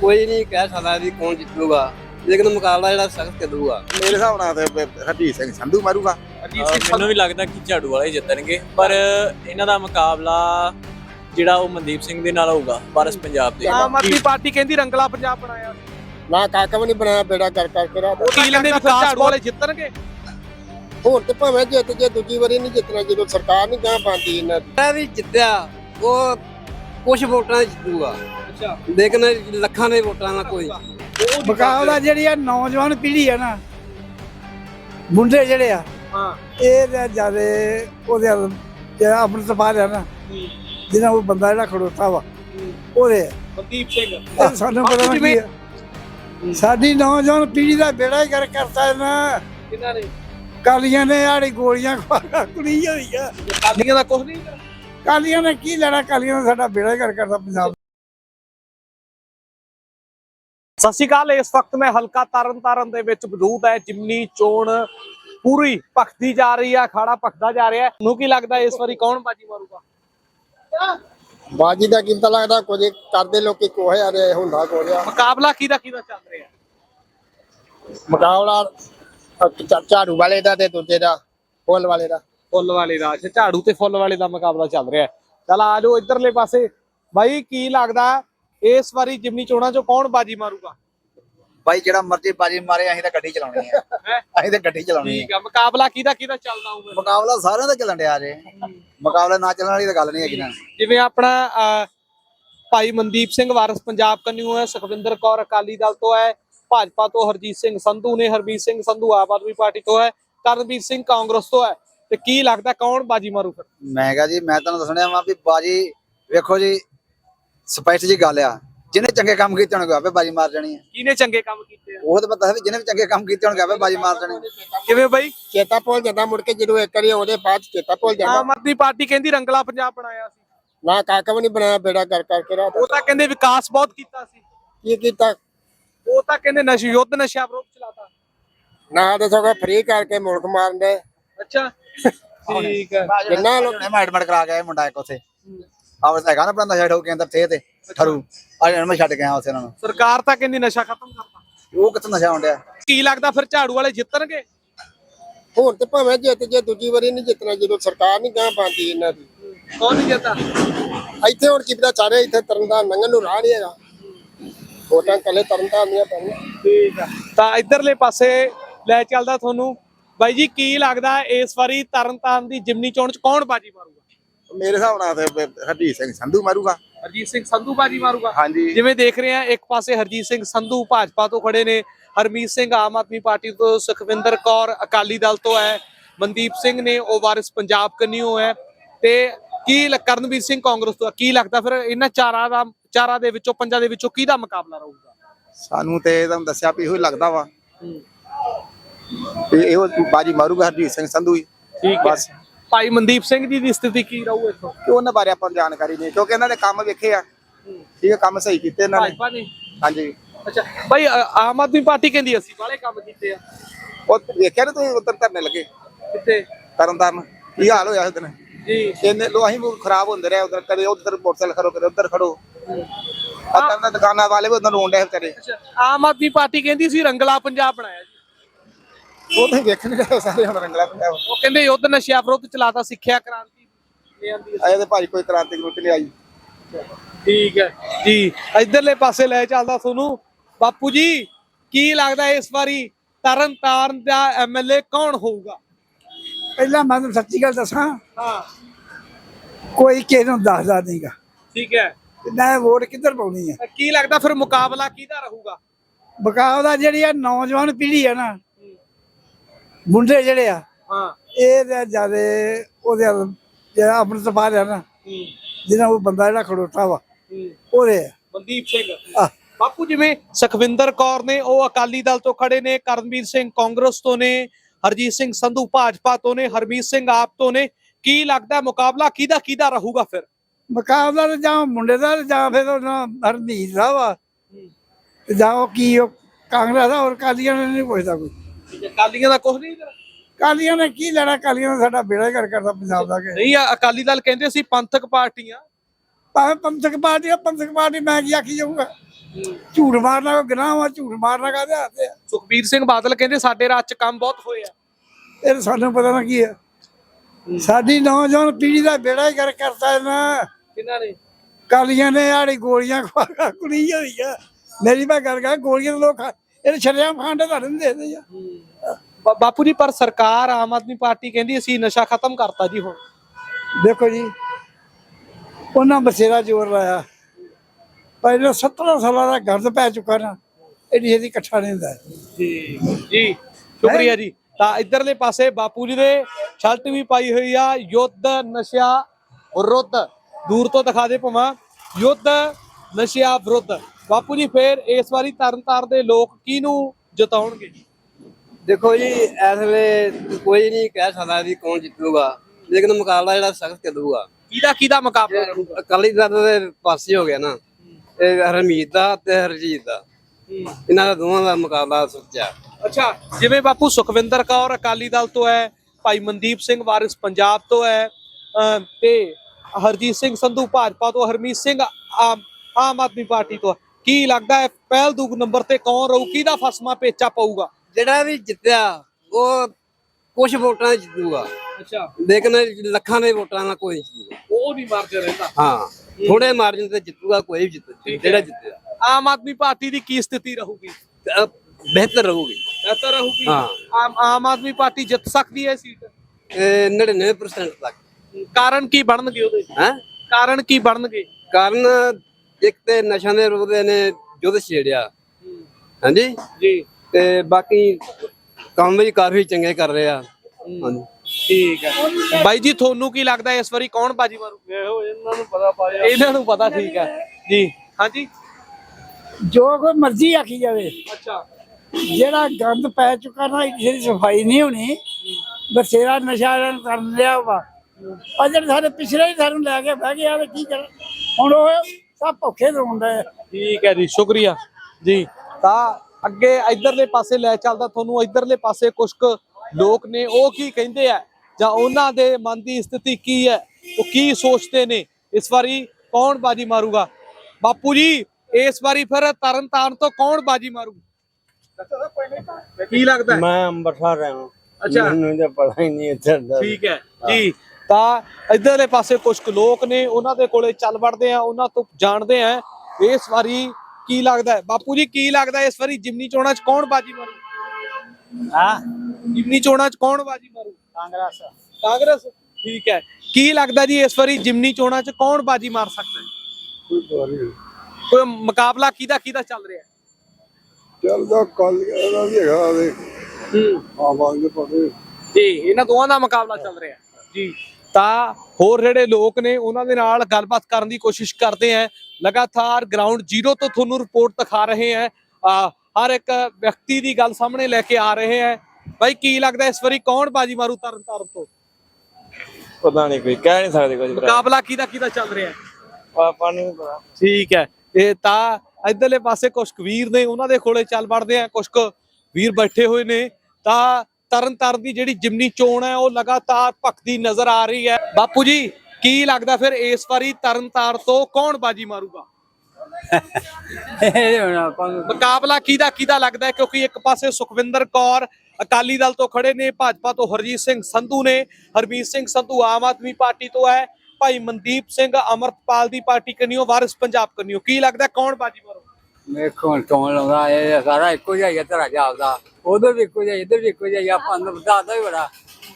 ਕੋਈ ਨਹੀਂ ਕਹਿ ਸਕਦਾ ਵੀ ਕੌਣ ਜਿੱਤੂਗਾ ਲੇਕਿਨ ਮੁਕਾਬਲਾ ਜਿਹੜਾ ਸਖਤ ਚੱਲੂਗਾ ਮੇਰੇ ਹਿਸਾਬ ਨਾਲ ਤੇ ਹਰਜੀਤ ਸਿੰਘ ਸੰਧੂ ਮਾਰੂਗਾ। ਮੈਨੂੰ ਵੀ ਲੱਗਦਾ ਕਿ ਝਾੜੂ ਵਾਲੇ ਜਿੱਤਣਗੇ ਪਰ ਇਹਨਾਂ ਦਾ ਮੁਕਾਬਲਾ ਜਿਹੜਾ ਉਹ ਮਨਦੀਪ ਸਿੰਘ ਦੇ ਨਾਲ ਹੋਊਗਾ ਪਾਰਸ ਪੰਜਾਬ ਦੇ। ਆਮ ਆਦਮੀ ਪਾਰਟੀ ਕਹਿੰਦੀ ਰੰਗਲਾ ਪੰਜਾਬ ਬਣਾਇਆ। ਨਾ ਕਾਕਾ ਵੀ ਨਹੀਂ ਬਣਾਇਆ ਬੇੜਾ ਕਰ ਕਰਕੇ ਰਾਤ ਉਹ ਕੀ ਕਹਿੰਦੇ ਵਿਕਾਸ ਝਾੜੂ ਵਾਲੇ ਜਿੱਤਣਗੇ। ਹੁਣ ਤੇ ਭਾਵੇਂ ਜਿੱਤ ਜੇ ਦੂਜੀ ਵਾਰੀ ਨਹੀਂ ਜਿੱਤਣਾ ਜਦੋਂ ਸਰਕਾਰ ਨਹੀਂ ਗਾਂ ਪਾਉਂਦੀ ਇਹਨਾਂ ਦੀ। ਵੀ ਜਿੱਤਿਆ ਉਹ ਕੁਝ ਵੋਟਾਂ 'ਚ ਜਿੱਤੂਗਾ। ਅੱਛਾ। ਲੇਕਿਨ ਲੱਖਾਂ ਦੇ ਵੋਟਾਂ ਨਾਲ ਕੋਈ। ਮੁਕਾਬਲਾ ਜਿਹੜੀ ਆ ਨੌਜਵਾਨ ਪੀੜ੍ਹੀ ਆ ਨਾ ਮੁੰਡੇ ਜਿਹੜੇ ਆ ਹਾਂ। ਇਹ ਤਾਂ ਜਿਆਦੇ ਉਹਦੇ ਵੱਲ ਜਿਹੜਾ ਅੰਮ੍ਰਿਤਪਾਲ ਆ ਨਾ ਜਿਹਨਾਂ ਉਹ ਬੰਦਾ ਜਿਹੜਾ ਖੜੋਤਾ ਵਾ ਉਹਦੇ। ਮਨਦੀਪ ਸਿੰਘ। ਇਹ ਸਾਨੂੰ ਪਤਾ ਨਾ ਕੀ ਆ। ਸਾਡੀ ਨੌਜਵਾਨ ਪੀੜ੍ਹੀ ਦਾ ਬੇੜਾ ਹੀ ਕਰ ਕਰਤਾ ਨਾ ਕਿਹਨਾਂ ਨੇ? ਕਾਲੀਆਂ ਨੇ ਆੜੀ ਗੋਲੀਆਂ ਖਵਾ ਖਾ ਕੁੜੀ ਹੋਈ ਆ। ਕਾਲੀਆਂ ਦਾ ਕੁਝ ਨਹੀਂ ਕਾਲੀਆਂ ਨੇ ਕੀ ਲੈਣਾ? ਕਾਲੀਆਂ ਨੇ ਸਾਡਾ ਬੇੜਾ ਹੀ ਕਰ ਕਰਤਾ ਪੰਜਾਬ ਸਤਿ ਸ਼੍ਰੀ ਅਕਾਲ ਇਸ ਵਕਤ ਮੈਂ ਹਲਕਾ ਤਰਨ ਤਾਰਨ ਦੇ ਵਿੱਚ ਮੌਜੂਦ ਹੈ। ਜਿਮਨੀ ਚੋਣ ਪੂਰੀ ਭਖਦੀ ਜਾ ਰਹੀ ਆ ਅਖਾੜਾ ਭਖਦਾ ਜਾ ਰਿਹਾ ਨੂੰ ਕੀ ਲੱਗਦਾ ਇਸ ਵਾਰੀ ਕੌਣ ਬਾਜੀ ਮਾਰੂਗਾ? ਬਾਜੀ ਦਾ ਕੀਮਤਾ ਲੱਗਦਾ ਕੁਝ ਕਰਦੇ ਲੋਕੀ ਕੋਹੇ ਆ ਰਹੇ ਹੁੰਦਾ ਕੋਹਿਆ ਮੁਕਾਬਲਾ ਕਿਹਦਾ ਕਿਹਦਾ ਚੱਲ ਰਿਹਾ ਮੁਕਾਬਲਾ ਝਾੜੂ ਵਾਲੇ ਦਾ ਤੇ ਦੂਜੇ ਦਾ ਫੁੱਲ ਵਾਲੇ ਦਾ। ਫੁੱਲ ਵਾਲੇ ਦਾ ਝਾੜੂ ਤੇ ਫੁੱਲ ਵਾਲੇ ਦਾ ਮੁਕਾਬਲਾ ਚੱਲ ਰਿਹਾ ਚਲ ਆ ਜਾਓ ਇਧਰਲੇ ਪਾਸੇ। ਬਾਈ ਕੀ ਲੱਗਦਾ ਇਸ ਵਾਰੀ ਜਿਮਨੀ ਚੋਣਾਂ ਚੋਂ ਕੌਣ ਬਾਜੀ ਮਾਰੂਗਾ? ਬਾਈ ਜਿਹੜਾ ਮਰਜ਼ੀ ਬਾਜੀ ਮਾਰੇ ਅਸੀਂ ਤਾਂ ਗੱਡੀ ਚਲਾਉਣੀ ਹੈ ਹੈਂ? ਅਸੀਂ ਤਾਂ ਗੱਡੀ ਚਲਾਉਣੀ ਹੈ ਠੀਕ ਆ ਮੁਕਾਬਲਾ ਕਿਹਦਾ ਕਿਹਦਾ ਚੱਲਦਾ ਹੋਊਗਾ? ਮੁਕਾਬਲਾ ਸਾਰਿਆਂ ਦਾ ਚੱਲਣ ਡਿਆ ਜੇ। ਮੁਕਾਬਲਾ ਨਾ ਚੱਲਣ ਵਾਲੀ ਤਾਂ ਗੱਲ ਨਹੀਂ ਹੈਗੀ ਨਾ। ਜਿਵੇਂ ਆਪਣਾ ਅਹ, ਭਾਈ ਮਨਦੀਪ ਸਿੰਘ ਵਾਰਸ ਪੰਜਾਬ ਕੰਨਿਓ ਹੈ ਸੁਖਵਿੰਦਰ ਕੌਰ ਅਕਾਲੀ ਦਲ ਤੋਂ ਹੈ ਭਾਜਪਾ ਤੋਂ ਹਰਜੀਤ ਸਿੰਘ ਸੰਧੂ ਨੇ ਹਰਬੀਰ ਸਿੰਘ ਸੰਧੂ ਆਮ ਆਦਮੀ ਪਾਰਟੀ ਤੋਂ ਹੈ ਕਰਨਵੀਰ ਸਿੰਘ ਕਾਂਗਰਸ ਤੋਂ ਹੈ। ਤੇ ਕੀ ਲੱਗਦਾ ਕੌਣ ਬਾਜੀ ਮਾਰੂ ਫਿਰ? ਮੈਂ ਕਿਹਾ ਜੀ ਮੈਂ ਤੁਹਾਨੂੰ ਦੱਸਣਿਆ ਵਾਂ ਵੀ ਬਾਜੀ ਵੇਖੋ ਜੀ ਸਪੈਸ਼ਟ ਜੀ ਗੱਲ ਆ ਜਿਹਨੇ ਚੰਗੇ ਕੰਮ ਕੀਤੇ ਹੋਣਗੇ ਆਪੇ ਬਾਜੀ ਮਾਰ ਜਾਣੀ ਹੈ ਕਿਹਨੇ ਚੰਗੇ ਕੰਮ ਕੀਤੇ ਆ? ਉਹ ਤਾਂ ਪਤਾ ਹੈ ਵੀ ਜਿਹਨੇ ਵੀ ਚੰਗੇ ਕੰਮ ਕੀਤੇ ਹੋਣਗੇ ਆਪੇ ਬਾਜੀ ਮਾਰ ਜਾਣੀ। ਹੈ। ਕਿਵੇਂ ਬਾਈ? ਚੇਤਾ ਭੁੱਲ ਜਾਂਦਾ ਮੁੜ ਕੇ ਜਦੋਂ ਇੱਕ ਵਾਰੀ ਉਹਦੇ ਬਾਅਦ ਚੇਤਾ ਭੁੱਲ ਜਾਂਦਾ। ਆਮ ਆਦਮੀ ਪਾਰਟੀ ਕਹਿੰਦੀ ਰੰਗਲਾ ਪੰਜਾਬ ਬਣਾਇਆ ਸੀ। ਨਾ ਕਾਕਾ ਵੀ ਨਹੀਂ ਬਣਾਇਆ ਬੇੜਾ ਕਰ ਕਰਕੇ ਰਾਤ ਉਹ ਤਾਂ ਕਹਿੰਦੇ ਵਿਕਾਸ ਬਹੁਤ ਕੀਤਾ ਸੀ। ਕੀ ਕੀਤਾ? ਉਹ ਤਾਂ ਕਹਿੰਦੇ ਨਸ਼ਾ ਯੁੱਧ ਨਸ਼ਾ ਵਿਰੋਧ ਚਲਾਤਾ। ਨਾ ਤਾਂ ਸਗੋਂ ਫ੍ਰੀ ਕਰਕੇ ਮੁਲਕ ਮਾਰਨ ਦੇ। ਅੱਛਾ। ਠੀਕ ਹੈ ਕਿੰਨਾ ਲੋਕ ਮੈਂ ਐਡਮਿਟ ਕਰਾ ਕੇ ਆਇਆ ਮੁੰਡਾ ਇੱਕ ਉੱਥੇ। ਆਵਸ ਹੈਗਾ ਨਾ ਬੰਦਾ ਛੱਡ ਹੋ ਕੇ ਅੰਦਰ ਥੇ ਤੇ ਠਰੂ। ਆ ਜਣ ਮੈਂ ਛੱਡ ਕੇ ਆਇਆ ਉੱਥੇ ਇਹਨਾਂ ਨੂੰ। ਸਰਕਾਰ ਤਾਂ ਕਹਿੰਦੀ ਨਸ਼ਾ ਖਤਮ ਕਰਤਾ। ਉਹ ਕਿੱਥੇ ਨਸ਼ਾ ਹੁੰਦਿਆ ਕੀ ਲੱਗਦਾ ਫਿਰ ਝਾੜੂ ਵਾਲੇ ਜਿੱਤਣਗੇ? ਹੁਣ ਤੇ ਭਾਵੇਂ ਜਿੱਤ ਜੇ ਦੂਜੀ ਵਾਰੀ ਨਹੀਂ ਜਿੱਤਣਾ ਜਦੋਂ ਸਰਕਾਰ ਨਹੀਂ ਗਾਂ ਪਾਉਂਦੀ ਇਹਨਾਂ ਦੀ। ਕੌਣ ਨਹੀਂ ਜਿੱਤਾ ਇੱਥੇ ਹੁਣ ਕੀ ਪਤਾ ਸਾਰੇ ਇੱਥੇ ਤਰਨਦਾ ਨੰਗਨ ਨੂੰ ਰਾਹ ਨਹੀਂ ਹੈਗਾ। ਵੋਟਾਂ ਕੱਲੇ ਤਰਨਦਾ ਆਉਂਦੀਆਂ ਪੈਣੀਆਂ। ਠੀਕ ਆ। ਤਾਂ ਇਧਰਲੇ ਪਾਸੇ ਲੈ ਚੱਲਦਾ ਤੁਹਾਨੂੰ। ਬਾਈ ਜੀ ਕੀ ਲੱਗਦਾ ਇਸ ਵਾਰੀ ਤਰਨਤਾਰਨ ਦੀ ਜਿਮਨੀ ਚੋਣ ਚ ਕੌਣ ਬਾਜੀ ਮਾਰੂਗਾ? ਮੇਰੇ ਹਿਸਾਬ ਨਾਲ ਤੇ ਹਰਜੀਤ ਸਿੰਘ ਸੰਧੂ ਮਾਰੂਗਾ। ਹਰਜੀਤ ਸਿੰਘ ਸੰਧੂ ਬਾਜੀ ਮਾਰੂਗਾ। ਹਾਂਜੀ। ਜਿਵੇਂ ਦੇਖ ਰਹੇ ਆ ਇੱਕ ਪਾਸੇ ਹਰਜੀਤ ਸਿੰਘ ਸੰਧੂ ਭਾਜਪਾ ਤੋਂ ਖੜੇ ਨੇ ਹਰਮੀਤ ਸਿੰਘ ਆਮ ਆਦਮੀ ਪਾਰਟੀ ਤੋਂ ਸੁਖਵਿੰਦਰ ਕੌਰ ਅਕਾਲੀ ਦਲ ਤੋਂ ਹੈ ਮਨਦੀਪ ਸਿੰਘ ਨੇ ਉਹ ਵਾਰਿਸ ਪੰਜਾਬ ਕੰਨਿਓ ਹੈ। ਤੇ ਕੀ ਕਰਨਵੀਰ ਸਿੰਘ ਕਾਂਗਰਸ ਤੋਂ ਹੈ। ਕੀ ਲੱਗਦਾ ਫਿਰ ਇਹਨਾਂ ਚਾਰਾਂ ਦਾ ਚਾਰਾਂ ਦੇ ਵਿੱਚੋਂ ਪੰਜਾਂ ਦੇ ਵਿੱਚੋਂ ਕਿਹਦਾ ਮੁਕਾਬਲਾ ਰਹੂਗਾ? ਸਾਨੂੰ ਤੇ ਤੁਹਾਨੂੰ ਦੱਸਿਆ ਵੀ ਇਹੋ ਹੀ ਲੱਗਦਾ ਵਾ। ਤੇ ਇਹੋ ਬਾਜੀ ਮਾਰੂਗਾ ਹਰਜੀਤ ਸਿੰਘ ਸੰਧੂ ਹੀ। ਠੀਕ ਬਸ। ਭਾਈ ਮਨਦੀਪ ਸਿੰਘ ਜੀ ਦੀ ਸਥਿਤੀ ਕੀ ਰਹੂ ਇੱਥੋਂ? ਤੇ ਉਹਨਾਂ ਬਾਰੇ ਆਪਾਂ ਨੂੰ ਜਾਣਕਾਰੀ ਨਹੀਂ ਕਿਉਂਕਿ ਇਹਨਾਂ ਨੇ ਕੰਮ ਵੇਖੇ ਆ। ਠੀਕ ਹੈ ਕੰਮ ਸਹੀ ਕੀਤੇ ਇਹਨਾਂ ਨੇ। ਭਾਜਪਾ ਨੇ? ਹਾਂਜੀ। ਅੱਛਾ ਭਾਈ ਅ- ਆਮ ਆਦਮੀ ਪਾਰਟੀ ਕਹਿੰਦੀ ਅਸੀਂ ਬਾਲੇ ਕੰਮ ਕੀਤੇ ਆ। ਉਹ ਵੇਖਿਆ ਨਾ ਤੁਸੀਂ ਉੱਧਰ ਧਰਨੇ ਲੱਗੇ। ਕਿੱਥੇ? ਤਰਨ ਤਾਰਨ ਕੀ ਹਾਲ ਹੋਇਆ ਉਸ ਦਿਨ ਜੀ। ਇੰਨੇ ਲੋ ਅਸੀਂ ਵੀ ਖਰਾਬ ਹੁੰਦੇ ਰਹੇ ਉਧਰ ਕਦੇ ਉਧਰ ਮੋਟਰਸਾਈਕਲ ਖੜੋ ਕਦੇ ਉਧਰ ਖੜੋ। ਆ ਤਾਂ ਦੁਕਾਨਾਂ ਵਾਲੇ ਵੀ ਉਧਰ ਰੋਣ ਡਏ ਵਿਚਾਰੇ। ਅੱਛਾ ਆਮ ਆਦਮੀ ਪਾਰਟੀ ਕਹਿੰਦੀ ਸੀ ਰੰਗਲਾ ਪੰਜਾਬ ਬਣਾਇਆ ਜੀ। ਉਹ ਤੁਸੀਂ ਵੇਖਣ ਗਏ ਸਾਰੇ ਹੁਣ ਰੰਗਲਾ ਪੰਜਾਬ ਉਹ ਕਹਿੰਦੇ ਯੁੱਧ ਨਸ਼ਿਆਂ ਵਿਰੁੱਧ ਚਲਾਤਾ ਸਿੱਖਿਆ ਕ੍ਰਾਂਤੀ ਆਏ ਤੇ ਭਾਜੀ ਕੋਈ ਕ੍ਰਾਂਤੀ ਗਰੁੱਟ ਨਹੀਂ ਆਈ। ਠੀਕ ਹੈ ਜੀ। ਇਧਰਲੇ ਪਾਸੇ ਲੈ ਚੱਲਦਾ ਤੁਹਾਨੂੰ ਬਾਪੂ ਜੀ ਕੀ ਲੱਗਦਾ ਇਸ ਵਾਰੀ ਤਰਨ ਤਾਰਨ ਦਾ ਐਮਐਲਏ ਕੌਣ ਹੋਊਗਾ? ਪਹਿਲਾਂ ਮੈਂ ਤੁਹਾਨੂੰ ਸੱਚੀ ਗੱਲ ਦੱਸਾਂ ਹਾਂ। ਕੋਈ ਕਿਸੇ ਨੂੰ ਦੱਸਦਾ ਨਹੀਂਗਾ ਠੀਕ ਹੈ। ਮੈਂ ਵੋਟ ਕਿੱਧਰ ਪਾਉਣੀ ਆ ਤਾਂ ਕੀ ਲੱਗਦਾ ਫਿਰ ਮੁਕਾਬਲਾ ਕਿਹਦਾ ਰਹੂਗਾ? ਮੁਕਾਬਲਾ ਜਿਹੜੀ ਆ ਨੌਜਵਾਨ ਪੀੜ੍ਹੀ ਆ ਨਾ ਮੁੰਡੇ ਜਿਹੜੇ ਆ ਹਾਂ। ਇਹ ਜਿਆਦੇ ਉਹਦੇ ਜਿਹੜਾ ਅੰਮ੍ਰਿਤਪਾਲ ਆ ਨਾ ਜਿਹਨਾਂ ਉਹ ਬੰਦਾ ਜਿਹੜਾ ਖੜੋਤਾ ਵਾ ਉਹਦੇ ਮਨਦੀਪ ਸਿੰਘ। ਬਾਪੂ ਜਿਵੇਂ ਸੁਖਵਿੰਦਰ ਕੌਰ ਨੇ ਉਹ ਅਕਾਲੀ ਦਲ ਤੋਂ ਖੜੇ ਨੇ ਕਰਨਵੀਰ ਸਿੰਘ ਕਾਂਗਰਸ ਤੋਂ ਨੇ ਹਰਜੀਤ ਸਿੰਘ ਸੰਧੂ ਭਾਜਪਾ ਤੋਂ ਨੇ ਹਰਮੀਤ ਸਿੰਘ ਆਪ ਤੋਂ ਨੇ ਕੀ ਲੱਗਦਾ ਮੁਕਾਬਲਾ ਕਿਹਦਾ ਕਿਹਦਾ ਰਹੂਗਾ ਫਿਰ? ਮੁਕਾਬਲਾ ਤਾਂ ਜਾਂ ਮੁੰਡੇ ਦਾ ਜਾਂ ਫਿਰ ਹਰਮੀਤ ਦਾ ਵਾ। ਜਾਂ ਉਹ ਕੀ ਉਹ ਕਾਂਗਰਸ ਦਾ ਔਰ ਕਾਲੀਆਂ ਨੇ ਨਹੀਂ ਪੁੱਛਦਾ ਕੋਈ। ਅਕਾਲੀਆਂ ਦਾ ਕੁਝ ਨਹੀਂ ਕਾਲੀਆਂ ਨੇ ਕੀ ਲੈਣਾ? ਕਾਲੀਆਂ ਨੇ ਸਾਡਾ ਬੇੜਾ ਹੀ ਕਰ ਕਰਦਾ ਪੰਜਾਬ ਦਾ ਕਿ। ਨਹੀਂ ਆ ਅਕਾਲੀ ਦਲ ਕਹਿੰਦੇ ਸੀ ਪੰਥਕ ਪਾਰਟੀਆਂ। ਭਾਵੇਂ ਪੰਥਕ ਪਾਰਟੀ ਆ ਪੰਥਕ ਪਾਰਟੀ ਮੈਂ ਕੀ ਆਖੀ ਜਾਊਂਗਾ? ਝੂਠ ਮਾਰਨਾ ਕੋਈ ਗੁਨਾਹ ਝੂਠ ਮਾਰਨਾ ਕਾਹਦੇ ਹੱਥ ਆ? ਸੁਖਬੀਰ ਸਿੰਘ ਬਾਦਲ ਕਹਿੰਦੇ ਸਾਡੇ ਰਾਜ ਚ ਕੰਮ ਬਹੁਤ ਹੋਏ ਆ। ਇਹ ਤਾਂ ਸਾਨੂੰ ਪਤਾ ਨਾ ਕੀ ਆ। ਸਾਡੀ ਨੌਜਵਾਨ ਪੀੜ੍ਹੀ ਦਾ ਬੇੜਾ ਹੀ ਕਰ ਕਰਤਾ ਇਹਨਾਂ। ਕਿਹਨਾਂ ਨੇ? ਕਾਲੀਆਂ ਨੇ ਆੜੀ ਗੋਲੀਆਂ ਖਵਾ ਖਾ ਕੁੜੀ ਹੋਈ ਆ। ਮੇਰੀ ਮੈਂ ਗੱਲ ਕਰ ਗੋਲੀਆਂ ਤਾਂ ਲੋਕ ਖਾ- ਇਹ ਸ਼ਰਿਆਮ ਖਾਂਡੇ ਤਾਂ ਦਿੰਦੇ ਦੇ ਬਾ- ਬਾਪੂ ਜੀ ਪਰ ਸਰਕਾਰ ਆਮ ਆਦਮੀ ਪਾਰਟੀ ਕਹਿੰਦੀ ਅਸੀਂ ਨਸ਼ਾ ਖਤਮ ਕਰਤਾ ਜੀ ਹੁਣ। ਦੇਖੋ ਜੀ ਉਹਨਾਂ ਬਸੇਰਾ ਜ਼ੋਰ ਲਾਇਆ। ਪਹਿਲਾਂ 17 ਸਾਲਾਂ ਦਾ ਗਰਦ ਪੈ ਚੁੱਕਾ ਨਾ ਇਹਦੀ ਇਹਦੀ ਇਕੱਠਾ ਨਹੀਂ ਹੁੰਦਾ। ਜੀ ਜੀ ਸ਼ੁਕਰੀਆ ਜੀ। ਤਾਂ ਇਧਰਲੇ ਪਾਸੇ ਬਾਪੂ ਜੀ ਦੇ ਸ਼ਰਟ ਵੀ ਪਾਈ ਹੋਈ ਆ ਯੁੱਧ ਨਸ਼ਾ ਵਿਰੁੱਧ। ਦੂਰ ਤੋਂ ਦਿਖਾ ਦੇ ਭਵਾ ਯੁੱਧ ਨਸ਼ਾ ਵਿਰੁੱਧ। ਬਾਪੂ ਜੀ ਫੇਰ ਇਸ ਵਾਰੀ ਤਰਨਤਾਰ ਦੇ ਲੋਕ ਕਿਹਨੂੰ ਜਿਤਾਉਣਗੇ? ਦੇਖੋ ਜੀ ਇਸ ਵੇਲੇ ਕੋਈ ਨਹੀਂ ਕਹਿ ਸਕਦਾ ਵੀ ਕੌਣ ਜਿੱਤੂਗਾ। ਲੇਕਿਨ ਮੁਕਾਬਲਾ ਜਿਹੜਾ ਸਖਤ ਚੱਲੂਗਾ ਕਿਹਦਾ ਕਿਹਦਾ ਮੁਕਾਬਲਾ? ਰਹੂਗਾ ਅਕਾਲੀ ਦਲ ਦੇ ਪਾਸੇ ਹੋ ਗਿਆ ਨਾ। ਇਹ ਹਰਮੀਤ ਦਾ ਤੇ ਹਰਜੀਤ ਦਾ। ਇਹਨਾਂ ਦਾ ਦੋਵਾਂ ਦਾ ਮੁਕਾਬਲਾ ਸੱਚਾ। ਅੱਛਾ ਜਿਵੇਂ ਬਾਪੂ ਸੁਖਵਿੰਦਰ ਕੌਰ ਅਕਾਲੀ ਦਲ ਤੋਂ ਹੈ ਭਾਈ ਮਨਦੀਪ ਸਿੰਘ ਵਾਰਿਸ ਪੰਜਾਬ ਤੋਂ ਹੈ ਤੇ ਹਰਜੀਤ ਸਿੰਘ ਸੰਧੂ ਭਾਜਪਾ ਤੋਂ ਹਰਮੀਤ ਸਿੰਘ ਆਮ ਆਦਮੀ ਪਾਰਟੀ ਤੋਂ। ਕੀ ਲੱਗਦਾ ਹੈ ਪਹਿਲ ਦੂਗ ਨੰਬਰ ਤੇ ਕੌਣ ਰਹੂ? ਕਿਹਦਾ ਫਸਮਾ ਪੇਚਾ ਪਊਗਾ? ਜਿਹੜਾ ਵੀ ਜਿੱਤਿਆ ਉਹ ਕੁਝ ਵੋਟਾਂ ਨਾਲ ਜਿੱਤੂਗਾ ਅੱਛਾ। ਲੇਕਿਨ ਲੱਖਾਂ ਦੇ ਵੋਟਾਂ ਨਾਲ ਕੋਈ ਨਹੀਂ ਜਿੱਤੂਗਾ ਉਹ ਨਹੀਂ ਮਾਰਜ ਰਹਿੰਦਾ। ਹਾਂ ਥੋੜੇ ਮਾਰਜਨ ਤੇ ਜਿੱਤੂਗਾ ਕੋਈ ਵੀ ਜਿੱਤ ਠੀਕ ਹੈ। ਜਿਹੜਾ ਜਿੱਤਿਆ। ਆਮ ਆਦਮੀ ਪਾਰਟੀ ਦੀ ਕੀ ਸਥਿਤੀ ਰਹੂਗੀ? ਤੇ, ਅਹ, ਬਿਹਤਰ ਰਹੂਗੀ। ਬਿਹਤਰ ਰਹੂਗੀ? ਹਾਂ। ਆਮ ਆਮ ਆਦਮੀ ਪਾਰਟੀ ਜਿੱਤ ਸਕਦੀ ਹੈ ਇਹ ਸੀਟ ਇਹ 99% ਤੱਕ। ਕਾਰਨ ਕੀ ਬਣਨਗੇ ਉਹਦੇ? ਹੈ? ਕਾਰਨ ਕੀ ਬਣਨਗੇ? ਕਾਰਨ ਇੱਕ ਤੇ ਨਸ਼ਿਆਂ ਦੇ ਰੋਗ ਦੇ ਨੇ ਜੁੱਧ ਛੇੜਿਆ। ਹਾਂਜੀ? ਜੀ। ਤੇ ਬਾਕੀ ਕੰਮ ਵੀ ਕਾਫੀ ਚੰਗੇ ਕਰ ਰਹੇ ਆ। ਹਾਂਜੀ। ਠੀਕ ਹੈ ਬਾਈ ਜੀ ਤੁਹਾਨੂੰ ਕੀ ਲੱਗਦਾ ਇਸ ਵਾਰੀ ਕੌਣ ਬਾਜੀ ਮਾਰੂ? ਇਹੋ ਇਹਨਾਂ ਨੂੰ ਪਤਾ ਪਾਇਆ ਇਹਨਾਂ ਨੂੰ ਪਤਾ ਠੀਕ ਹੈ ਜੀ। ਹਾਂਜੀ। ਜੋ ਕੋਈ ਮਰਜ਼ੀ ਆਖੀ ਜਾਵੇ। ਅੱਛਾ। ਜਿਹੜਾ ਗੰਦ ਪੈ ਚੁੱਕਾ ਨਾ ਕਿਸੇ ਦੀ ਸਫ਼ਾਈ ਨਹੀਂ ਹੋਣੀ ਬਸੇਰਾ ਨਸ਼ਾ ਕਰਨ ਲਿਆ ਵਾ। ਆ ਜਿਹੜੇ ਸਾਡੇ ਪਿਛਲੇ ਹੀ ਸਾਨੂੰ ਲੈ ਕੇ ਬਹਿ ਗਏ ਆ ਵੀ ਕੀ ਕਰ? ਹੁਣ ਉਹ ਸਭ ਭੁੱਖੇ ਰੋਂਦਾ ਹੈ ਠੀਕ ਹੈ ਜੀ ਸ਼ੁਕਰੀਆ। ਜੀ। ਤਾਂ ਅੱਗੇ ਇਧਰਲੇ ਪਾਸੇ ਲੈ ਚੱਲਦਾ ਤੁਹਾਨੂੰ ਇਧਰਲੇ ਪਾਸੇ ਕੁਝ ਲੋਕ ਨੇ ਉਹ ਕੀ ਕਹਿੰਦੇ ਆ? ਜਾਂ ਉਹਨਾਂ ਦੇ ਮਨ ਦੀ ਸਥਿਤੀ ਕੀ ਹੈ? ਉਹ ਕੀ ਸੋਚਦੇ ਨੇ? ਇਸ ਵਾਰੀ ਕੌਣ ਬਾਜੀ ਮਾਰੂਗਾ? ਬਾਪੂ ਜੀ ਇਸ ਵਾਰੀ ਫਿਰ ਤਰਨ ਤਾਰਨ ਤੋਂ ਕੌਣ ਬਾਜੀ ਮਾਰੂ ਕੀ ਲੱਗਦਾ ਮੈਂ ਅੰਮ੍ਰਿਤਸਰ ਰਿਹਾ ਅੱਛਾ। ਮੈਨੂੰ ਤਾਂ ਪਤਾ ਹੀ ਨਹੀਂ ਇੱਧਰ ਦਾ। ਠੀਕ ਹੈ। ਜੀ। ਤਾਂ ਇਧਰਲੇ ਪਾਸੇ ਕੁਝ ਲੋਕ ਨੇ ਉਹਨਾਂ ਦੇ ਕੋਲੇ ਚੱਲ ਵੜਦੇ ਆ ਉਹਨਾਂ ਤੋਂ ਜਾਣਦੇ ਆ ਇਸ ਵਾਰੀ ਕੀ ਲੱਗਦਾ? ਬਾਪੂ ਜੀ ਕੀ ਲੱਗਦਾ ਇਸ ਵਾਰੀ ਜਿਮਨੀ ਚੋਣਾਂ 'ਚ ਕੌਣ ਬਾਜੀ ਮਾਰੂ? ਹਾਂ। ਜਿਮਨੀ ਚੋਣਾਂ 'ਚ ਕੌਣ ਬਾਜੀ ਮਾਰੂ? ਕਾਂਗਰਸ। ਕਾਂਗਰਸ? ਠੀਕ ਹੈ। ਕੀ ਲੱਗਦਾ ਜੀ ਇਸ ਵਾਰੀ ਜਿਮਨੀ ਚੋਣਾਂ 'ਚ ਕੌਣ ਬਾਜੀ ਮਾਰ ਸਕਦਾ ਹੈ? ਕੋਈ ਮੁਕਾਬਲਾ ਕਿਹਦਾ ਕਿਹਦਾ ਚੱਲ ਰਿਹਾ ਹੈ? ਚੱਲਦਾ ਕੱਲ ਇਹਦਾ ਵੀ ਹੈਗਾ ਦੇ ਹੂੰ। ਆਵਾਂਗੇ ਪਾਵੇ ਜੀ ਇਹਨਾਂ ਦੋਵਾਂ ਦਾ ਮੁਕਾਬਲਾ ਚੱਲ ਰਿਹਾ ਜੀ। ਤਾਂ ਹੋਰ ਜਿਹੜੇ ਲੋਕ ਨੇ ਉਹਨਾਂ ਦੇ ਨਾਲ ਗੱਲਬਾਤ ਕਰਨ ਦੀ ਕੋਸ਼ਿਸ਼ ਕਰਦੇ ਆ। ਲਗਾਤਾਰ ਗਰਾਊਂਡ ਜ਼ੀਰੋ ਤੋਂ ਤੁਹਾਨੂੰ ਰਿਪੋਰਟ ਦਿਖਾ ਰਹੇ ਆ। ਆ, ਹਰ ਇੱਕ ਵਿਅਕਤੀ ਦੀ ਗੱਲ ਸਾਹਮਣੇ ਲੈ ਕੇ ਆ ਰਹੇ ਆ। ਬਾਈ ਕੀ ਲੱਗਦਾ ਇਸ ਵਾਰੀ ਕੌਣ ਬਾਜੀ ਮਾਰੂ ਤਰਨ ਤਾਰਨ ਤੋਂ? ਪਤਾ ਨਹੀਂ ਕੋਈ ਕਹਿ ਨਹੀਂ ਸਕਦੇ ਕੁਝ ਮੁਕਾਬਲਾ ਕਿਹਦਾ ਕਿਹਦਾ ਚੱਲ ਰਿਹਾ? ਪਾਪਾ ਨੂੰ ਪਤਾ। ਠੀਕ ਹੈ ਇਹ ਤਾਂ ਇਧਰਲੇ ਪਾਸੇ ਕੁਝ ਵੀਰ ਨੇ ਉਹਨਾਂ ਦੇ ਕੋਲੇ ਚੱਲ ਵੜਦੇ ਆ। ਕੁਝ ਕੁ ਵੀਰ ਬੈਠੇ ਹੋਏ ਨੇ। ਤਾਂ ਤਰਨ ਤਾਰਨ ਦੀ ਜਿਹੜੀ ਜਿਮਨੀ ਚੋਣ ਹੈ ਉਹ ਲਗਾਤਾਰ ਭਖਦੀ ਨਜ਼ਰ ਆ ਰਹੀ ਹੈ। ਬਾਪੂ ਜੀ ਕੀ ਲੱਗਦਾ ਫਿਰ ਇਸ ਵਾਰੀ ਤਰਨ ਤਾਰ ਤੋਂ ਕੌਣ ਬਾਜੀ ਮਾਰੂਗਾ? ਮੁਕਾਬਲਾ ਕਿਹਦਾ ਕਿਹਦਾ ਲੱਗਦਾ ਕਿਉਂਕਿ ਇੱਕ ਪਾਸੇ ਸੁਖਵਿੰਦਰ ਕੌਰ ਅਕਾਲੀ ਦਲ ਤੋਂ ਖੜੇ ਨੇ ਭਾਜਪਾ ਤੋਂ ਹਰਜੀਤ ਸਿੰਘ ਸੰਧੂ ਨੇ। ਹਰਮੀਤ ਸਿੰਘ ਸੰਧੂ ਆਮ ਆਦਮੀ ਪਾਰਟੀ ਤੋਂ ਹੈ। ਭਾਈ ਮਨਦੀਪ ਸਿੰਘ ਅਮਰਪਾਲ ਦੀ ਪਾਰਟੀ ਕੰਨਿਓ ਵਾਰਿਸ ਪੰਜਾਬ ਕੰਨਿਓ। ਕੀ ਲੱਗਦਾ ਕੌਣ ਬਾਜੀ ਮਾਰੂ ਵੇਖੋ ਕੌਣ ਲਾਉਂਦਾ ਇਹ ਸਾਰਾ ਇੱਕੋ ਜਿਹਾ ਹੀ ਹੈ ਤੇਰਾ ਜਾਪਦਾ ਉਧਰ ਵੀ ਇੱਕੋ ਜਿਹਾ ਇੱਧਰ ਵੀ ਇੱਕੋ ਜਿਹਾ ਹੀ ਆ, ਆਪਾਂ ਨੂੰ ਬਤਾਦਾ ਵੀ ਬੜਾ।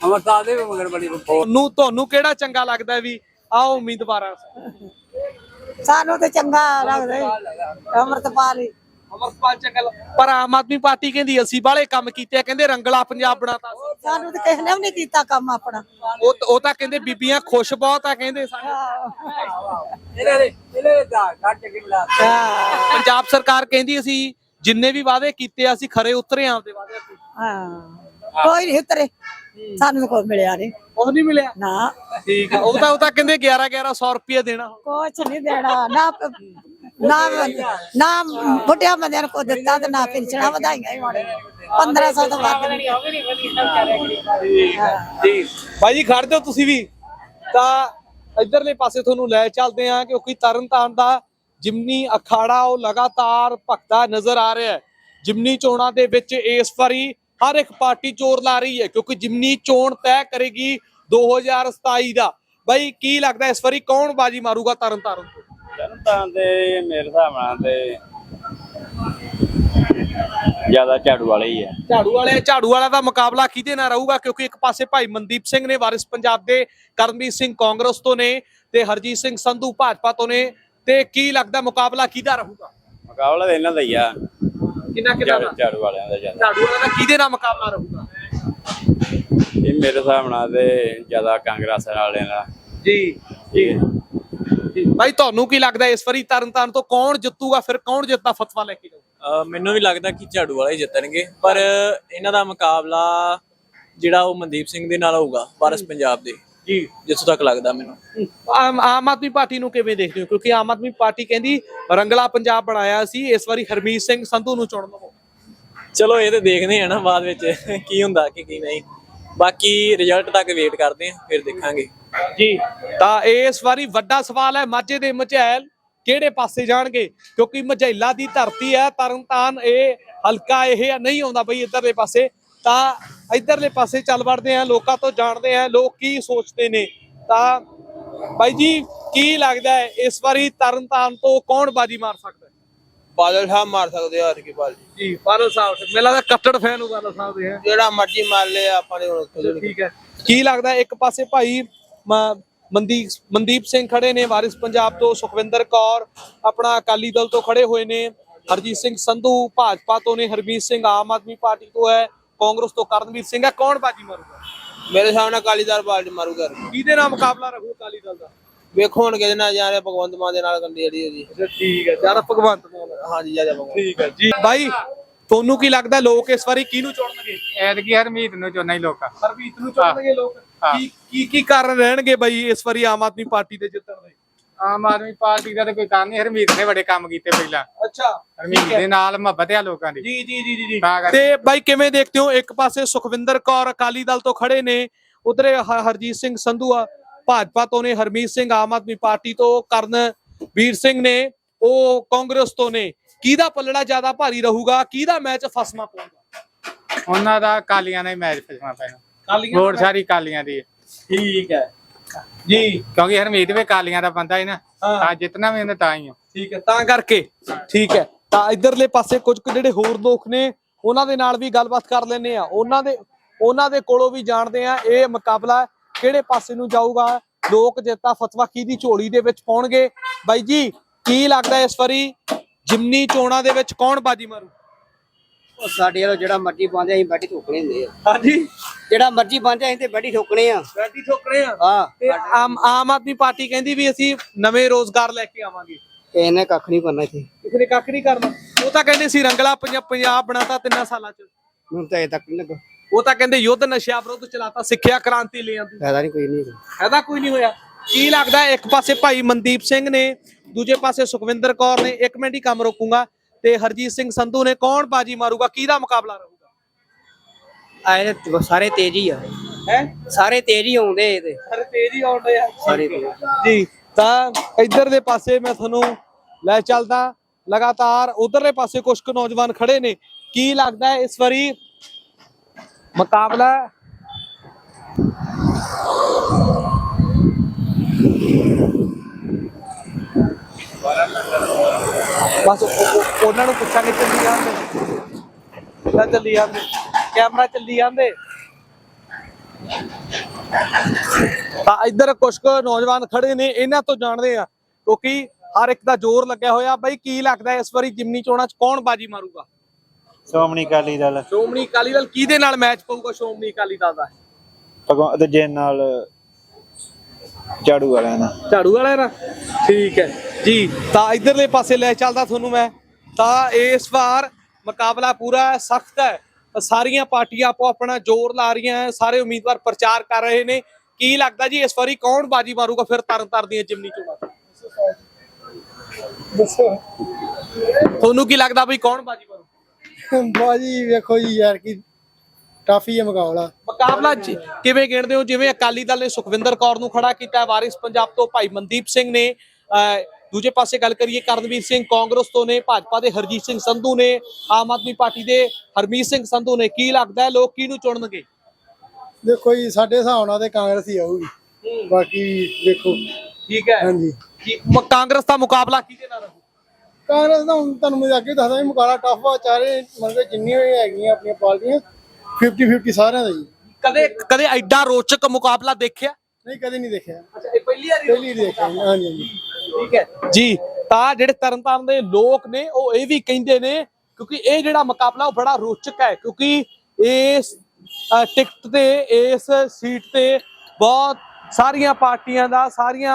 ਅਮਰਤਾ ਦੇ ਵੀ ਮਗਰ ਬੜੀ ਫੌਜ ਤੁਹਾਨੂੰ ਤੁਹਾਨੂੰ ਕਿਹੜਾ ਚੰਗਾ ਲੱਗਦਾ ਹੈ ਵੀ ਆਹ ਉਮੀਦਵਾਰਾਂ ਸਾਨੂੰ ਤੇ ਚੰਗਾ ਲੱਗਦਾ ਈ। ਅੰਮ੍ਰਿਤਪਾਲ ਹੀ ਅਮਰਪਾਲ ਚੰਗਾ ਲੱਗ- ਪਰ ਆਮ ਆਦਮੀ ਪਾਰਟੀ ਕਹਿੰਦੀ ਅਸੀਂ ਬਾਹਲੇ ਕੰਮ ਕੀਤੇ ਆ ਕਹਿੰਦੇ ਰੰਗਲਾ ਪੰਜਾਬ ਬਣਾਤਾ ਸਾਨੂੰ ਤੇ ਕਿਸੇ ਨੇ ਵੀ ਨਹੀਂ ਕੀਤਾ ਕੰਮ ਆਪਣਾ। ਉਹ ਉਹ ਤਾਂ ਕਹਿੰਦੇ ਬੀਬੀਆਂ ਖੁਸ਼ ਬਹੁਤ ਆ ਕਹਿੰਦੇ ਸਾਡੇ ਇਹਦੇ ਦੇ ਇਹਦੇ ਦਾ ਕੱਟ ਕੇ ਬਲਾ ਪੰਜਾਬ ਸਰਕਾਰ ਕਹਿੰਦੀ ਅਸੀਂ ਜਿੰਨੇ ਵੀ ਵਾਅਦੇ ਕੀਤੇ ਆ ਅਸੀਂ ਖਰੇ ਉਤਰੇ ਆਂ ਆਪਦੇ ਵਾਅਦੇ ਤੇ। ਹਾਂ। ਕੋਈ ਨਹੀਂ ਉਤਰੇ। ਸਾਨੂੰ ਕੋਈ ਮਿਲਿਆ ਨਹੀਂ। ਉਹ ਨਹੀਂ ਮਿਲਿਆ? ਨਾ। ਠੀਕ ਆ। ਉਹ ਤਾਂ ਉਹ ਤਾਂ ਕਹਿੰਦੇ 11 1100 ਰੁਪਏ ਦੇਣਾ। ਕੁਛ ਨਹੀਂ ਦੇਣਾ। ਨਾ ਨਾ ਨਾ ਬੁੱਢਿਆ ਬੰਦਿਆਂ ਨੂੰ ਕੋ ਦਿੱਤਾ ਤੇ ਨਾ ਪਿੰਛਣਾ ਵਧਾਈਆਂ ਹੀ ਹੁਣ 1500 ਤੋਂ ਵੱਧ ਨਹੀਂ ਜੀ। ਭਾਈ ਜੀ ਖੜ ਜਾਓ ਤੁਸੀਂ ਵੀ। ਤਾਂ ਇਧਰਲੇ ਪਾਸੇ ਤੁਹਾਨੂੰ ਲੈ ਚੱਲਦੇ ਆ ਕਿਉਂਕਿ ਤਰਨਤਾਰਨ ਦਾ ਜਿਮਨੀ ਅਖਾੜਾ ਉਹ ਲਗਾਤਾਰ ਭਖਦਾ ਨਜ਼ਰ ਆ ਰਿਹਾ ਹੈ। ਜਿਮਨੀ ਚੋਣਾਂ ਦੇ ਵਿੱਚ ਇਸ ਵਾਰੀ ਹਰ ਇੱਕ ਪਾਰਟੀ ਜ਼ੋਰ ਲਾ ਰਹੀ ਹੈ ਕਿਉਂਕਿ ਜਿਮਨੀ ਚੋਣ ਤੈਅ ਕਰੇਗੀ 2027 ਦਾ। ਬਈ ਕੀ ਲੱਗਦਾ ਇਸ ਵਾਰੀ ਕੌਣ ਬਾਜੀ ਮਾਰੂਗਾ ਤਰਨ ਤਾਰਨ ਤੋਂ? ਜਨਤਾ ਦੇ ਮੇਰੇ ਹਿਸਾਬ ਨਾਲ ਤੇ ਜ਼ਿਆਦਾ ਝਾੜੂ ਵਾਲੇ ਹੀ ਆ ਝਾੜੂ ਵਾਲੇ ਝਾੜੂ ਵਾਲਾ ਦਾ ਮੁਕਾਬਲਾ ਕਿਹਦੇ ਨਾਲ ਰਹੂਗਾ? ਕਿਉਂਕਿ ਇੱਕ ਪਾਸੇ ਭਾਈ ਮਨਦੀਪ ਸਿੰਘ ਨੇ ਵਾਰਿਸ ਪੰਜਾਬ ਦੇ ਕਰਮਵੀਰ ਸਿੰਘ ਕਾਂਗਰਸ ਤੋਂ ਨੇ ਤੇ ਹਰਜੀਤ ਸਿੰਘ ਸੰਧੂ ਭਾਜਪਾ ਤੋਂ ਨੇ। ਤੇ ਕੀ ਲੱਗਦਾ ਮੁਕਾਬਲਾ ਕਿਹਦਾ ਰਹੂਗਾ? ਮੁਕਾਬਲਾ ਤਾਂ ਇਹਨਾਂ ਦਾ ਹੀ ਆ। ਕਿੰਨਾ ਕਿੰਨਾ ਦਾ? ਝਾੜੂ ਵਾਲਿਆਂ ਦਾ ਜ਼ਿਆਦਾ। ਝਾੜੂ ਵਾਲਾ ਦਾ ਕਿਹਦੇ ਨਾਲ ਮੁਕਾਬਲਾ ਰਹੂਗਾ? ਇਹ ਮੇਰੇ ਹਿਸਾਬ ਨਾਲ ਤੇ ਜ਼ਿਆਦਾ ਕਾਂਗਰਸ ਵਾਲਿਆਂ ਦਾ। ਜੀ। ਠੀਕ ਹੈ। ਜੀ। ਭਾਈ ਤੁਹਾਨੂੰ ਕੀ ਲੱਗਦਾ ਇਸ ਵਾਰੀ ਤਰਨਤਾਰਨ ਤੋਂ ਕੌਣ ਜਿੱਤੂਗਾ ਫਿਰ ਕੌਣ ਜਿੱਤਦਾ ਫਤਵਾ ਲੈ ਕੇ ਜਾਊਗਾ ਅਹ ਮੈਨੂੰ ਵੀ ਲੱਗਦਾ ਕਿ ਝਾੜੂ ਵਾਲੇ ਜਿੱਤਣਗੇ ਪਰ ਇਹਨਾਂ ਦਾ ਮੁਕਾਬਲਾ ਜਿਹੜਾ ਉਹ ਮਨਦੀਪ ਸਿੰਘ ਦੇ ਨਾਲ ਹੋਊਗਾ ਵਾਰਿਸ ਪੰਜਾਬ ਦੇ। ਜੀ। ਜਿੱਥੋਂ ਤੱਕ ਲੱਗਦਾ ਮੈਨੂੰ। ਆਮ ਆਮ ਆਦਮੀ ਪਾਰਟੀ ਨੂੰ ਕਿਵੇਂ ਦੇਖਦੇ ਹੋ? ਕਿਉਂਕਿ ਆਮ ਆਦਮੀ ਪਾਰਟੀ ਕਹਿੰਦੀ ਰੰਗਲਾ ਪੰਜਾਬ ਬਣਾਇਆ ਸੀ ਇਸ ਵਾਰੀ ਹਰਮੀਤ ਸਿੰਘ ਸੰਧੂ ਨੂੰ ਚੁਣ ਲਵੋ। ਚਲੋ ਇਹ ਤੇ ਦੇਖਦੇ ਆ ਨਾ ਬਾਅਦ ਵਿੱਚ ਕੀ ਹੁੰਦਾ ਕਿ ਕੀ ਨਹੀਂ। ਬਾਕੀ ਰਿਜ਼ਲਟ ਤੱਕ ਵੇਟ ਕਰਦੇ ਆ ਫਿਰ ਦੇਖਾਂਗੇ। ਜੀ ਤਾਂ ਇਸ ਵਾਰੀ ਵੱਡਾ ਸਵਾਲ ਹੈ ਮਾਝੇ ਦੇ ਮਝੈਲ ਕਿਹੜੇ ਪਾਸੇ ਜਾਣਗੇ? ਕਿਉਂਕਿ ਮਝੈਲਾ ਦੀ ਧਰਤੀ ਹੈ ਤਰਨਤਾਰਨ ਇਹ ਹਲਕਾ ਇਹ ਨਹੀਂ ਆਉਂਦਾ ਬਈ ਇੱਧਰਲੇ ਪਾਸੇ। ਤਾਂ ਇੱਧਰਲੇ ਪਾਸੇ ਚੱਲ ਵੜਦੇ ਆ ਲੋਕਾਂ ਤੋਂ ਜਾਣਦੇ ਆ ਲੋਕ ਕੀ ਸੋਚਦੇ ਨੇ? ਤਾਂ ਬਾਈ ਜੀ ਕੀ ਲੱਗਦਾ ਹੈ ਇਸ ਵਾਰੀ ਤਰਨਤਾਰਨ ਤੋਂ ਕੌਣ ਬਾਜੀ ਮਾਰ ਸਕਦਾ ਹੈ? ਬਾਦਲ ਸਾਹਿਬ ਮਾਰ ਸਕਦੇ ਆ ਕਿ ਬਾਦਲ ਜੀ ਬਾਦਲ ਸਾਹਿਬ ਮੈਨੂੰ ਲੱਗਦਾ ਕੱਟੜ ਫੈਨ ਹੋ ਬਾਦਲ ਸਾਹਿਬ ਦੇ ਹੈ? ਜਿਹੜਾ ਮਰਜ਼ੀ ਮਾਰ ਲੈ ਆਪਾਂ ਨੇ ਹੁਣ ਠੀਕ ਹੈ। ਕੀ ਲੱਗਦਾ? ਇੱਕ ਪਾਸੇ ਭਾਈ ਮਨਦੀਪ ਮਨਦੀਪ ਸਿੰਘ ਖੜੇ ਨੇ ਵਾਰਿਸ ਪੰਜਾਬ ਤੋਂ ਸੁਖਵਿੰਦਰ ਕੌਰ ਆਪਣਾ ਅਕਾਲੀ ਦਲ ਤੋਂ ਖੜੇ ਹੋਏ ਨੇ। ਹਰਜੀਤ ਸਿੰਘ ਸੰਧੂ ਭਾਜਪਾ ਤੋਂ ਨੇ ਹਰਮੀਤ ਸਿੰਘ ਆਮ ਆਦਮੀ ਪਾਰਟੀ ਤੋਂ ਹੈ। ਕਾਂਗਰਸ ਤੋਂ ਕਰਨਵੀਰ ਸਿੰਘ ਹੈ ਕੌਣ ਬਾਜੀ ਮਾਰੂਗਾ? ਮੇਰੇ ਸਾਹਮਣੇ ਕਾਲੀਦਾਰ ਪਾਰਟੀ ਮਾਰੂਗਾ। ਕਿਹਦੇ ਨਾਲ ਮੁਕਾਬਲਾ ਰਹੂ ਅਕਾਲੀ ਦਲ ਦਾ? ਵੇਖੋ ਹੁਣ ਕਿਹਦੇ ਨਾਲ ਜਾ ਰਿਹਾ ਭਗਵੰਤ ਮਾਨ ਦੇ ਨਾਲ ਕੰਦੀ ਜਿਹੜੀ ਉਹਦੀ ਠੀਕ ਹੈ ਜ਼ਿਆਦਾ ਭਗਵੰਤ ਮਾਨ ਹਾਂਜੀ ਜ਼ਿਆਦਾ ਭਗਵੰਤ ਠੀਕ ਹੈ ਜੀ। ਬਾਈ ਤੁਹਾਨੂੰ ਕੀ ਲੱਗਦਾ ਲੋਕ ਇਸ ਵਾਰੀ ਕਿਹਨੂੰ ਚੁਣਨਗੇ? ਐਤਕੀ ਹਰਮੀਤ ਨੂੰ ਚੋਣਾ ਹੀ ਲੋਕਾਂ ਹਰਮੀਤ ਨੂੰ ਚੁਣਨਗੇ ਲੋਕ। ਕੀ ਕੀ ਕੀ ਕਾਰਨ ਰਹਿਣਗੇ ਬਾਈ ਇਸ ਵਾਰੀ ਆਮ ਆਦਮੀ ਪਾਰਟੀ ਦੇ ਜਿੱਤਣ ਦੇ? ਆਮ ਆਦਮੀ ਪਾਰਟੀ ਦਾ ਤਾਂ ਕੋਈ ਕੰਮ ਨਹੀਂ ਹਰਮੀਤ ਨੇ ਬੜੇ ਕੰਮ ਕੀਤੇ ਪਹਿਲਾਂ। ਅੱਛਾ ਹਰਮੀਤ ਦੇ ਨਾਲ ਮੁਹੱਬਤ ਆ ਲੋਕਾਂ ਦੀ। ਜੀ ਜੀ ਜੀ ਜੀ ਤਾਂ ਕਰਕੇ। ਤੇ ਬਾਈ ਕਿਵੇਂ ਦੇਖਦੇ ਹੋ? ਇੱਕ ਪਾਸੇ ਸੁਖਵਿੰਦਰ ਕੌਰ ਅਕਾਲੀ ਦਲ ਤੋਂ ਖੜੇ ਨੇ ਉਧਰੇ ਹਰਜੀਤ ਸਿੰਘ ਸੰਧੂ ਆ ਭਾਜਪਾ ਤੋਂ ਨੇ ਹਰਮੀਤ ਸਿੰਘ ਆਮ ਆਦਮੀ ਪਾਰਟੀ ਤੋਂ ਕਰਨ ਵੀਰ ਸਿੰਘ ਨੇ ਉਹ ਕਾਂਗਰਸ ਤੋਂ ਨੇ। ਕਿਹਦਾ ਪੱਲੜਾ ਜ਼ਿਆਦਾ ਭਾਰੀ ਰਹੂਗਾ? ਕਿਹਦਾ ਮੈਚ ਫਸਮਾ ਪਊਗਾ? ਉਹਨਾਂ ਦਾ ਕਾਲੀਆਂ ਹੀ ਮੈਚ ਫਸਣਾ ਪੈਣਾ। ਕਾਲੀਆਂ ਵੋਟ ਸਾਰੀ ਕਾਲੀਆਂ ਦੀ। ਹੈ ਠੀਕ ਹੈ। ਜੀ। ਕਿਉਂਕਿ ਹਰਮੀਤ ਵੀ ਕਾਲੀਆਂ ਦਾ ਬੰਦਾ ਹੈ ਨਾ ਹਾਂ। ਤਾਂ ਜਿੱਤਣਾ ਵੀ ਉਹਨੇ ਤਾਂ ਹੀ ਆ। ਠੀਕ ਹੈ ਤਾਂ ਕਰਕੇ। ਠੀਕ ਹੈ ਤਾਂ ਇਧਰਲੇ ਪਾਸੇ ਕੁਝ ਕੁ ਜਿਹੜੇ ਹੋਰ ਲੋਕ ਨੇ ਉਹਨਾਂ ਦੇ ਨਾਲ ਵੀ ਗੱਲਬਾਤ ਕਰ ਲੈਨੇ ਆ ਉਹਨਾਂ ਦੇ ਉਹਨਾਂ ਦੇ ਕੋਲੋਂ ਵੀ ਜਾਣਦੇ ਆ ਇਹ ਮੁਕਾਬਲਾ ਕਿਹੜੇ ਪਾਸੇ ਨੂੰ ਜਾਊਗਾ? ਲੋਕ ਜੇਤਾ ਫਤਵਾ ਕਿਹਦੀ ਝੋਲੀ ਦੇ ਵਿੱਚ ਪਾਉਣਗੇ? ਬਾਈ ਜੀ ਕੀ ਲੱਗਦਾ ਇਸ ਵਾਰੀ? ਜਿਮਨੀ ਚੋਣਾਂ ਦੇ ਵਿੱਚ ਕੌਣ ਬਾਜੀ ਮਾਰੂ ਉਹ ਸਾਡੇ ਵੱਲੋਂ ਜਿਹੜਾ ਮਰਜ਼ੀ ਪਾਉਂਦੇ ਅਸੀਂ ਬੈਠੀ ਠੋਕਣੇ ਹੁੰਦੇ ਆ। ਹਾਂਜੀ। ਜਿਹੜਾ ਮਰਜ਼ੀ ਪਾਉਂਦੇ ਅਸੀਂ ਤੇ ਬੈਠੀ ਠੋਕਣੇ ਆ। ਬੈਠੀ ਠੋਕਰੇ ਆ। ਹਾਂ। ਤੇ ਆਮ ਆਮ ਆਦਮੀ ਪਾਰਟੀ ਕਹਿੰਦੀ ਵੀ ਅਸੀਂ ਨਵੇਂ ਰੋਜ਼ਗਾਰ ਲੈ ਕੇ ਆਵਾਂਗੇ। ਇਹਨੇ ਕੱਖ ਨਹੀਂ ਕਰਨਾ ਇੱਥੇ। ਕਿਸੇ ਨੇ ਕੱਖ ਨਹੀਂ ਕਰਨਾ। ਉਹ ਤਾਂ ਕਹਿੰਦੇ ਸੀ ਰੰਗਲਾ ਪੰਜਾ- ਪੰਜਾਬ ਬਣਾਤਾ ਤਿੰਨਾਂ ਸਾਲਾਂ ਚ। ਮੈਨੂੰ ਤਾਂ ਇਹ ਤੱਕ ਨਹੀਂ ਲੱਗਾ। ਉਹ ਤਾਂ ਕਹਿੰਦੇ ਯੁੱਧ ਨਸ਼ਿਆਂ ਵਿਰੁੱਧ ਚਲਾਤਾ ਸਿੱਖਿਆ ਕ੍ਰਾਂਤੀ ਲੈ ਆਂਦੀ। ਫਾਇਦਾ ਨਹੀਂ ਕੋਈ ਨਹੀਂ ਇਹਦਾ ਕੋਈ ਨਹੀਂ ਹੋਇਆ। ਕੀ ਲੱਗਦਾ? ਇੱਕ ਪਾਸੇ ਭਾਈ ਮਨਦੀਪ ਸਿੰਘ ਨੇ ਦੂਜੇ ਪਾਸੇ ਸੁਖਵਿੰਦਰ ਕੌਰ ਨੇ ਇੱਕ ਮਿੰਟ ਹੀ ਕੰਮ ਰੋਕੂਗਾ। ਤੇ ਹਰਜੀਤ ਸਿੰਘ ਸੰਧੂ ਨੇ ਕੌਣ ਬਾਜੀ ਮਾਰੂਗਾ? ਕਿਹਦਾ ਮੁਕਾਬਲਾ ਰਹੂਗਾ? ਆਏ ਸਾਰੇ ਤੇਜ਼ ਆ। ਹੈ? ਸਾਰੇ ਤੇਜ਼ ਆਉਂਦੇ ਇਹਦੇ। ਸਾਰੇ ਤੇਜ਼ ਆਉਂਦੇ ਆ। ਸਾਰੇ ਜੀ ਤਾਂ ਇੱਧਰ ਦੇ ਪਾਸੇ ਮੈਂ ਤੁਹਾਨੂੰ ਲੈ ਚੱਲਦਾ। ਲਗਾਤਾਰ ਉਧਰਲੇ ਪਾਸੇ ਕੁਝ ਕੁ ਨੌਜਵਾਨ ਖੜੇ ਨੇ। ਕੀ ਲੱਗਦਾ ਹੈ ਇਸ ਵਾਰੀ ਮੁਕਾਬਲਾ? ਬਸ ਉਹ- ਉਹ- ਉਹਨਾਂ ਨੂੰ ਪੁੱਛਾਂਗੇ ਚੱਲੀ ਜਾਂਦੇ। ਕਿੱਦਾਂ ਚੱਲੀ ਜਾਂਦੇ। ਕੈਮਰਾ ਚੱਲੀ ਜਾਂਦੇ। ਤਾਂ ਇੱਧਰ ਕੁਝ ਕੁ ਨੌਜਵਾਨ ਖੜੇ ਨੇ ਇਹਨਾਂ ਤੋਂ ਜਾਣਦੇ ਆ ਕਿਉਂਕਿ ਹਰ ਇੱਕ ਦਾ ਜ਼ੋਰ ਲੱਗਿਆ ਹੋਇਆ। ਬਾਈ ਕੀ ਲੱਗਦਾ ਇਸ ਵਾਰੀ ਜਿਮਨੀ ਚੋਣਾਂ 'ਚ ਕੌਣ ਬਾਜੀ ਮਾਰੂਗਾ? ਸ਼੍ਰੋਮਣੀ ਅਕਾਲੀ ਦਲ। ਸ਼੍ਰੋਮਣੀ ਅਕਾਲੀ ਦਲ ਕਿਹਦੇ ਨਾਲ ਮੈਚ ਪਊਗਾ? ਸ਼੍ਰੋਮਣੀ ਅਕਾਲੀ ਦਲ ਦਾ। ਭਗਵੰਤ ਦੂਜੇ ਨਾਲ ਝਾੜੂ ਵਾਲਿਆਂ ਦਾ ਝਾੜੂ ਵਾਲਾ ਨਾ ਠੀਕ ਹੈ। ਜੀ ਤਾਂ ਇਧਰਲੇ ਪਾਸੇ ਲੈ ਚੱਲਦਾ ਤੁਹਾਨੂੰ ਮੈਂ। ਤਾਂ ਇਸ ਵਾਰ ਮੁਕਾਬਲਾ ਪੂਰਾ ਸਖਤ ਹੈ। ਤਾਂ ਸਾਰੀਆਂ ਪਾਰਟੀਆਂ ਆਪੋ ਆਪਣਾ ਜ਼ੋਰ ਲਾ ਰਹੀਆਂ ਸਾਰੇ ਉਮੀਦਵਾਰ ਪ੍ਰਚਾਰ ਕਰ ਰਹੇ ਨੇ। ਕੀ ਲੱਗਦਾ ਜੀ ਇਸ ਵਾਰੀ ਕੌਣ ਬਾਜੀ ਮਾਰੂਗਾ ਫਿਰ ਤਰਨ ਤਾਰਨ ਦੀਆਂ ਜਿਮਨੀ ਚੋਣਾਂ? 'ਚ? ਤੁਹਾਨੂੰ ਕੀ ਲੱਗਦਾ ਬਈ ਕੌਣ ਬਾਜੀ ਮਾਰੂ ਬਾਜੀ ਵੇਖੋ ਜੀ ਯਾਰ ਕੀ ਕਾਫੀ ਹੈ ਮੁਕਾਬਲਾ। ਮੁਕਾਬਲਾ ਜ- ਕਿਵੇਂ ਗਿਣਦੇ ਹੋ? ਜਿਵੇਂ ਅਕਾਲੀ ਦਲ ਨੇ ਸੁਖਵਿੰਦਰ ਕੌਰ ਨੂੰ ਖੜਾ ਕੀਤਾ ਵਾਰਿਸ ਪੰਜਾਬ ਤੋਂ ਭਾਈ ਮਨਦੀਪ ਸਿੰਘ ਨੇ ਦੂਜੇ ਪਾਸੇ ਗੱਲ ਕਰੀਏ ਕਰਨਵੀਰ ਸਿੰਘ ਕਾਂਗਰਸ ਤੋਂ ਨੇ ਭਾਜਪਾ ਦੇ ਹਰਜੀਤ ਸਿੰਘ ਸੰਧੂ ਨੇ ਆਮ ਆਦਮੀ ਪਾਰਟੀ ਦੇ ਹਰਮੀਤ ਸਿੰਘ ਸੰਧੂ ਨੇ ਕੀ ਲੱਗਦਾ ਹੈ ਲੋਕ ਕਿਹਨੂੰ ਚੁਣਨਗੇ? ਦੇਖੋ ਜੀ ਸਾਡੇ ਹਿਸਾਬ ਨਾਲ ਤੇ ਕਾਂਗਰਸ ਹੀ ਆਊਗੀ। ਬਾਕੀ ਦੇਖੋ। ਠੀਕ ਹੈ। ਹਾਂਜੀ। ਕੀ ਕਾਂਗਰਸ ਦਾ ਮੁਕਾਬਲਾ ਕਿਹਦੇ ਨਾਲ ਰਹੂ? ਕਾਂਗਰਸ ਦਾ ਹੁਣ ਤੁਹਾਨੂੰ ਮੈਂ ਅੱਗੇ ਦੱਸਦਾ ਮੁਕਾਬਲਾ ਟਫ ਆ ਚਾਰੇ ਮਤਲਬ ਜਿੰਨੀਆਂ ਵੀ ਹੈਗੀਆਂ ਆਪਣੀਆਂ ਪਾਰਟੀਆਂ 50 50 ਸਾਰਿਆਂ ਦਾ ਜੀ। ਕਦੇ ਕਦੇ ਐਡਾ ਰੋਚਕ ਮੁਕਾਬਲਾ ਦੇਖਿਆ? ਨਹੀਂ ਕਦੇ ਨਹੀਂ ਦੇਖਿਆ। ਅੱਛਾ ਇਹ ਪਹਿਲੀ ਵਾਰੀ ਪਹਿਲੀ ਦੇਖਿਆ ਜੀ, ਹਾਂਜੀ ਹਾਂਜੀ। ਠੀਕ ਹੈ। ਜੀ ਤਾਂ ਜਿਹੜੇ ਤਰਨਤਾਰਨ ਦੇ ਲੋਕ ਨੇ ਉਹ ਇਹ ਵੀ ਕਹਿੰਦੇ ਨੇ ਕਿਉਂਕਿ ਇਹ ਜਿਹੜਾ ਮੁਕਾਬਲਾ ਉਹ ਬੜਾ ਰੋਚਕ ਹੈ ਕਿਉਂਕਿ ਇਸ ਅ, ਟਿਕਟ ਤੇ ਇਸ ਸੀਟ ਤੇ ਬਹੁਤ ਸਾਰੀਆਂ ਪਾਰਟੀਆਂ ਦਾ ਸਾਰੀਆਂ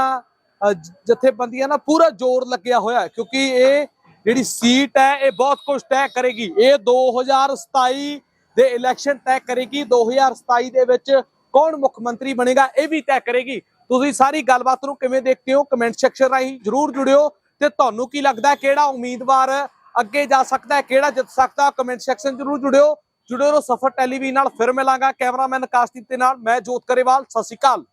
ਅ, ਜ- ਜਥੇਬੰਦੀਆਂ ਦਾ ਪੂਰਾ ਜ਼ੋਰ ਲੱਗਿਆ ਹੋਇਆ ਹੈ ਕਿਉਂਕਿ ਇਹ ਜਿਹੜੀ ਸੀਟ ਹੈ ਇਹ ਬਹੁਤ ਕੁਝ ਤੈਅ ਕਰੇਗੀ। ਇਹ 2027 ਦੇ ਇਲੈਕਸ਼ਨ ਤੈਅ ਕਰੇਗੀ। 2027 ਦੇ ਵਿੱਚ ਕੌਣ ਮੁੱਖ ਮੰਤਰੀ ਬਣੇਗਾ, ਇਹ ਵੀ ਤੈਅ ਕਰੇਗੀ। ਤੁਸੀਂ ਸਾਰੀ ਗੱਲਬਾਤ ਨੂੰ ਕਿਵੇਂ ਦੇਖਦੇ ਹੋ? ਕਮੈਂਟ ਸੈਕਸ਼ਨ ਰਾਹੀਂ ਜਰੂਰ ਜੁੜਿਓ। ਤੇ ਤੁਹਾਨੂੰ ਕੀ ਲੱਗਦਾ ਕਿਹੜਾ ਉਮੀਦਵਾਰ ਅੱਗੇ ਜਾ ਸਕਦਾ ਹੈ, ਕਿਹੜਾ ਜਿੱਤ ਸਕਦਾ ਕਮੈਂਟ ਸੈਕਸ਼ਨ ਜਰੂਰ ਜੁੜਿਓ। ਜੁੜੇ ਰਹੋ ਸਫਰ ਟੈਲੀਵਿਜ਼ਨ ਨਾਲ। ਫਿਰ ਮਿਲਾਂਗਾ ਕੈਮਰਾਮੈਨ ਕਾਸ਼ਦੀਪ ਦੇ ਨਾਲ। ਮੈਂ ਜੋਤ ਕਰੇਵਾਲ। ਸਤਿ ਸ਼੍ਰੀ ਅਕਾਲ।